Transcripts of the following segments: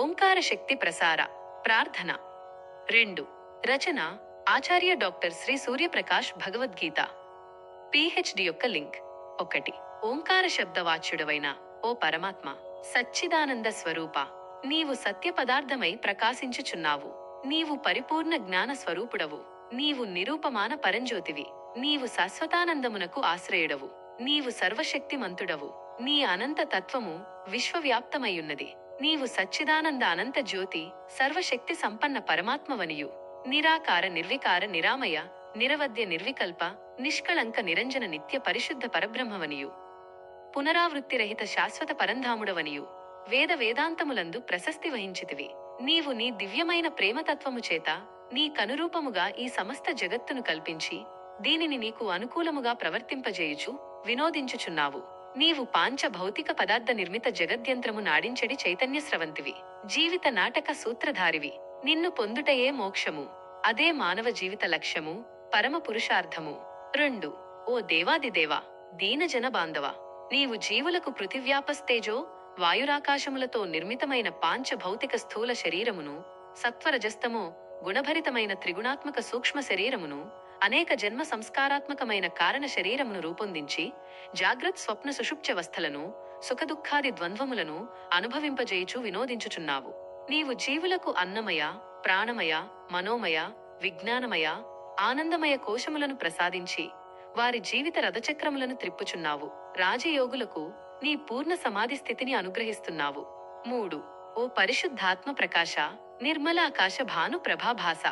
ఓంకార శక్తి ప్రసార ప్రార్థన. రెండు రచన ఆచార్య డాక్టర్ శ్రీ సూర్యప్రకాష్ భగవద్గీత. పిహెచ్డి యొక్క లింక్. ఒకటి ఓంకార శబ్దవాచ్యుడవైన ఓ పరమాత్మ సచ్చిదానంద స్వరూప. నీవు సత్య పదార్థమై ప్రకాశించుచున్నావు. నీవు పరిపూర్ణ జ్ఞాన స్వరూపుడవు. నీవు నిరూపమాన పరంజ్యోతివి. నీవు శాశ్వతానందమునకు ఆశ్రయుడవు. నీవు సర్వశక్తిమంతుడవు. నీ అనంత తత్వము విశ్వవ్యాప్తమయ్యున్నది నీవు సచ్చిదానంద అనంత జ్యోతి సర్వశక్తి సంపన్న పరమాత్మవనియు. నిరాకార నిర్వికార నిరామయ నిరవద్య నిర్వికల్ప నిష్కళంక నిరంజన నిత్య పరిశుద్ధ పరబ్రహ్మవనియు. పునరావృత్తిరహిత శాశ్వత పరంధాముడవనియు. వేద వేదాంతములందు ప్రశస్తి వహించితివి. నీవు నీ దివ్యమైన ప్రేమతత్వము చేత నీ కనురూపముగా ఈ సమస్త జగత్తును కల్పించి దీనిని నీకు అనుకూలముగా ప్రవర్తింపజేయుచు వినోదించుచున్నావు. నీవు పాంచ భౌతిక పదార్థ నిర్మిత జగద్యంత్రము నాడించడి చైతన్య స్రవంతివి జీవిత నాటక సూత్రధారివి. నిన్ను పొందుటయే మోక్షము. అదే మానవ జీవిత లక్ష్యము పరమ పురుషార్థము. రెండు ఓ దేవాదిదేవా దీనజన బాంధవ. నీవు జీవులకు పృథివ్యాపస్తేజో వాయురాకాశములతో నిర్మితమైన పాంచ భౌతిక స్థూల శరీరమును సత్వరజస్తమో గుణభరితమైన త్రిగుణాత్మక సూక్ష్మ శరీరమును అనేక జన్మ సంస్కారాత్మకమైన కారణ శరీరమును రూపొందించి జాగ్రత్ స్వప్న సుషుప్త్యవస్థలను సుఖదుఖాది ద్వంద్వములను అనుభవింపజేయుచు వినోదించుచున్నావు. నీవు జీవులకు అన్నమయ ప్రాణమయ మనోమయ విజ్ఞానమయ ఆనందమయ కోశములను ప్రసాదించి వారి జీవిత రథచక్రములను త్రిప్పుచున్నావు. రాజయోగులకు నీ పూర్ణ సమాధి స్థితిని అనుగ్రహిస్తున్నావు. మూడు ఓ పరిశుద్ధాత్మ ప్రకాశ నిర్మలాకాశ భాను ప్రభాభాస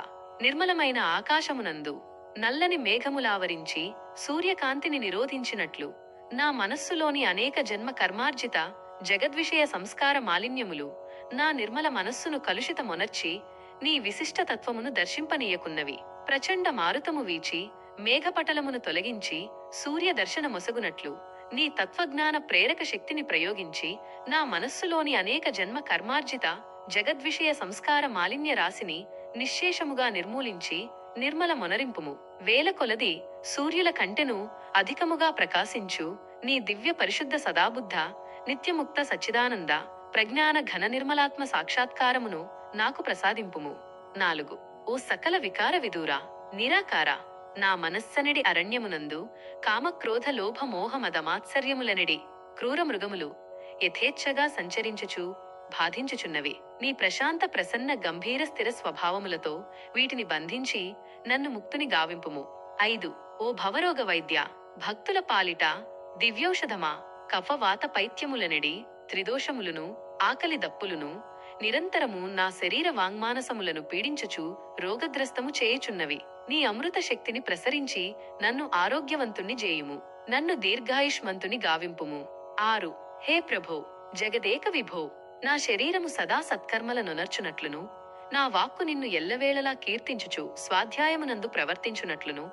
నిర్మలమైన ఆకాశమునందు నల్లని మేఘములావరించి సూర్యకాంతిని నిరోధించినట్లు నా మనస్సులోని అనేక జన్మ కర్మార్జిత జగద్విషయ సంస్కార మాలిన్యములు నా నిర్మల మనస్సును కలుషితమొనర్చి నీ విశిష్ట తత్వమును దర్శింపనీయకున్నవి. ప్రచండ మారుతము వీచి మేఘపటలమును తొలగించి సూర్య దర్శన మొసగునట్లు నీ తత్వజ్ఞాన ప్రేరక శక్తిని ప్రయోగించి నా మనస్సులోని అనేక జన్మ కర్మార్జిత జగద్విషయ సంస్కార మాలిన్య రాశిని నిశ్శేషముగా నిర్మూలించి నిర్మల మొనరింపుము వేల కొలది సూర్యుల కంటెను అధికముగా ప్రకాశించు. నీ దివ్య పరిశుద్ధ సదాబుద్ధ నిత్యముక్త సచ్చిదానంద ప్రజ్ఞాన ఘన నిర్మలాత్మ సాక్షాత్కారమును నాకు ప్రసాదింపుము. నాలుగు. ఓ సకల వికార విదూరా నిరాకార నా మనస్సనడి అరణ్యమునందు కామక్రోధ లోభ మోహ క్రూర మృగములు యథేచ్ఛగా సంచరించుచు బాధించుచున్నవి. నీ ప్రశాంత ప్రసన్న గంభీర స్థిర స్వభావములతో వీటిని బంధించి నన్ను ముక్తుని గావింపుము. ఐదు. ఓ భవరోగ వైద్య భక్తుల పాలిట దివ్యౌషధమా కఫవాత పైత్యములనడి త్రిదోషములను ఆకలి దప్పులును నిరంతరము నా శరీర వాంగ్మానసములను పీడించుచు రోగగ్రస్తము చేయుచున్నవి. నీ అమృత శక్తిని ప్రసరించి నన్ను ఆరోగ్యవంతుణ్ణి చేయుము నన్ను దీర్ఘాయుష్మంతుని గావింపుము. ఆరు. హే ప్రభో జగదేక విభో నా శరీరము సదా సత్కర్మల నొనర్చునట్లును. నా వాక్కు నిన్ను ఎల్లవేళలా కీర్తించుచు స్వాధ్యాయమునందు ప్రవర్తించునట్లును.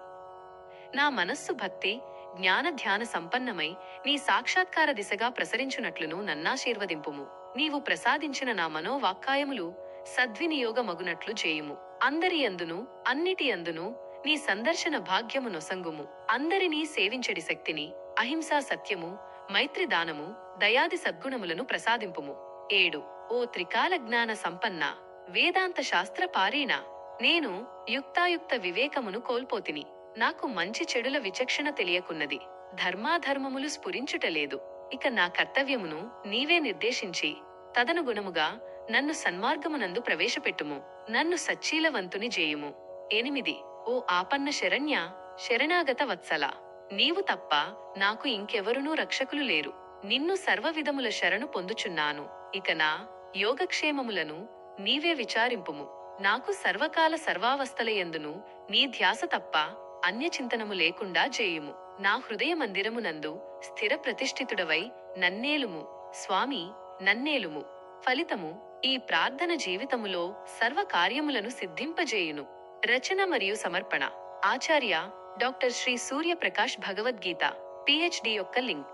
నా మనస్సు భక్తి జ్ఞాన ధ్యాన సంపన్నమై నీ సాక్షాత్కార దిశగా ప్రసరించునట్లును నన్నాశీర్వదింపుము. నీవు ప్రసాదించిన నా మనోవాక్కాయములు సద్వినియోగమగునట్లు చేయుము. అందరి అందును అన్నిటి అందును నీ సందర్శన భాగ్యము నొసంగుము. అందరినీ సేవించడి శక్తిని అహింసా సత్యము మైత్రి దానము దయాది సద్గుణములను ప్రసాదింపుము. ఏడు. ఓ త్రికాల జ్ఞాన సంపన్న వేదాంత శాస్త్ర పారీణ నేను యుక్తాయుక్త వివేకమును కోల్పోతిని. నాకు మంచి చెడుల విచక్షణ తెలియకున్నది. ధర్మాధర్మములు స్ఫురించుటలేదు ఇక నా కర్తవ్యమును నీవే నిర్దేశించి తదనుగుణముగా నన్ను సన్మార్గమునందు ప్రవేశపెట్టుము. నన్ను సచ్చీలవంతుని చేయుము ఎనిమిది. ఓ ఆపన్న శరణ్య శరణాగత వత్సల. నీవు తప్ప నాకు ఇంకెవరునూ రక్షకులు లేరు. నిన్ను సర్వ విధముల శరణు పొందుచున్నాను. ఇక నా యోగక్షేమములను నీవే విచారింపుము. నాకు సర్వకాల సర్వావస్థలయందును నీ ధ్యాస తప్ప అన్యచింతనము లేకుండా చేయుము. నా హృదయ మందిరమునందు స్థిర ప్రతిష్ఠితుడవై నన్నేలుము. స్వామి నన్నేలుము. ఫలితము ఈ ప్రార్థన జీవితములో సర్వ కార్యములను సిద్ధింపజేయును. రచన మరియు సమర్పణ. ఆచార్య డాక్టర్ శ్రీ సూర్యప్రకాష్ భగవద్గీత. పిహెచ్డి యొక్క లింక్.